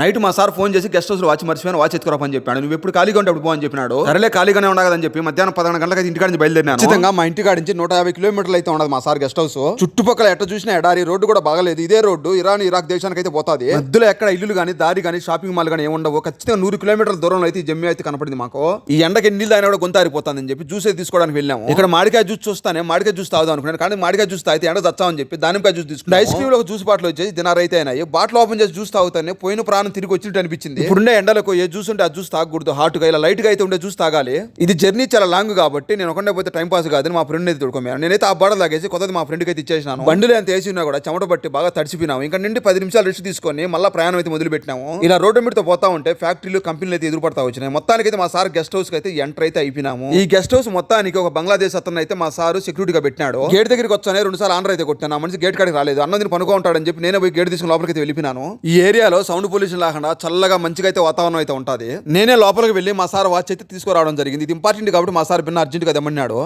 Night మా sir phone చేసి guest హౌస్లో వాచ్ మర్చిపోయాను వాచ్ ఎత్తుకురా అని చెప్పాడు. నువ్వు ఎప్పుడు ఖాళీగా ఉంటే అప్పుడు పో అని చెప్పినాడు. సరేలే ఖాళీగానే ఉండదని చెప్పి మధ్యాహ్నం పదకొండు గంటలకు ఇంటికాడ నుంచి బయలుదేరినాను. ఖచ్చితంగా మా ఇంటి కాడ నుంచి నూట యాభై కిలోమీటర్లు అయితే ఉండదు మా సార్ గెస్ట్ హౌస్. చుట్టుపక్కల ఎట్ట చూసినా ఎడారి రోడ్డు కూడా బాగలేదు. ఇదే రోడ్డు ఇరాన్ ఇరాక్ దేశానికి అయితే పోతాది. మధ్యలో ఎక్కడ ఇల్లు కానీ దారి కానీ షాపింగ్ మాల్ కానీ ఏముండవు. ఖచ్చితంగా నూరు కిలోమీటర్ల దూరంలో అయితే జమ్మి అయితే కనపడింది మాకు. ఈ ఎండకి నీళ్ళు అయినా కూడా గొంత ఆరిపోతుందని చెప్పి జ్యూస్ తీసుకోవడానికి వెళ్ళాము. ఇక్కడ మామిడికాయ జ్యూస్ చూస్తానే మామిడికాయ జ్యూస్ తాగుదాం అనుకున్నాను. కానీ మామిడికాయ జ్యూస్ తాగితే ఎండ తెచ్చామని చెప్పి దానిపై జ్యూస్ తీసుకున్నాను ఐస్ క్రీమ్లో జ్యూస్ బాటిల్ వచ్చేసి దినార్ అయితే అయినాయి. బాటిల్ ఓపెన్ చేసి జ్యూస్ తాగుతానే పోయిన ప్రాణం తిరిగి వచ్చినట్టు అనిపించింది. ఇప్పుడుండే ఎండలకు ఏ జ్యూస్ ఉంటే ఆ జ్యూస్ తాగకూడదు. హాట్గా ఇలా లైట్గా అయితే ఉండే జ్యూస్ తాగాలి. ఇది జర్నీ చాలా లాంగ్ కాబట్టి నేను ఒకటే పోతే టైం పాస్ కాదని మా ఫ్రెండ్ అయితే తోడుకోమా నేనైతే ఆ బాడ తాగేసి కొత్తది మా ఫ్రెండ్కి అయితే ఇచ్చేసినాను. బండిలో ఎంత వేసి ఉన్నా కూడా చెమట పట్టి బాగా తడిసిపోయినాము. ఇంకా నుండి పది నిమిషాలు రెస్ట్ తీసుకొని మళ్ళీ ప్రయాణం అయితే మొదలు పెట్టినాము ఇలా రోడ్డు మీదతో పోతా ఉంటే ఫ్యాక్టరీలు కంపెనీలు అయితే ఎదురుపడతా వచ్చినాయి. మొత్తానికి అయితే మా సార్ గెస్ట్ హౌస్ అయితే ఎంటర్ అయితే అయిపోయినాము. ఈ గెస్ట్ హౌస్ మొత్తానికి ఒక బంగ్లాదేశ్ అతను అయితే మా సారు సెక్యూరిటీగా పెట్టినాడు. గేట్ దగ్గరికి వచ్చానే రెండు సార్లు ఆంధ్ర అయితే కొట్టాను. మనిషి గేట్ కాడికి రాలేదు. అన్నది పనుకో ఉంటాడని చెప్పి నేనే పోయి గేట్ తీసుకుని లోపలికి అయితే వెళ్ళిపోయినాను. ఈ ఏరియాలో సౌండ్ పొల్యూషన్ లేకుండా చల్లగా మంచిగా అయితే వాతావరణం అయితే ఉంటుంది. నేనే లోపలికి వెళ్ళి మా సార్ వాచ్ అయితే తీసుకురావడం జరిగింది. ఇది ఇంపార్టెంట్ కాబట్టి మా సార్ బిన్న అర్జెంట్గా తెమ్మన్నాడు.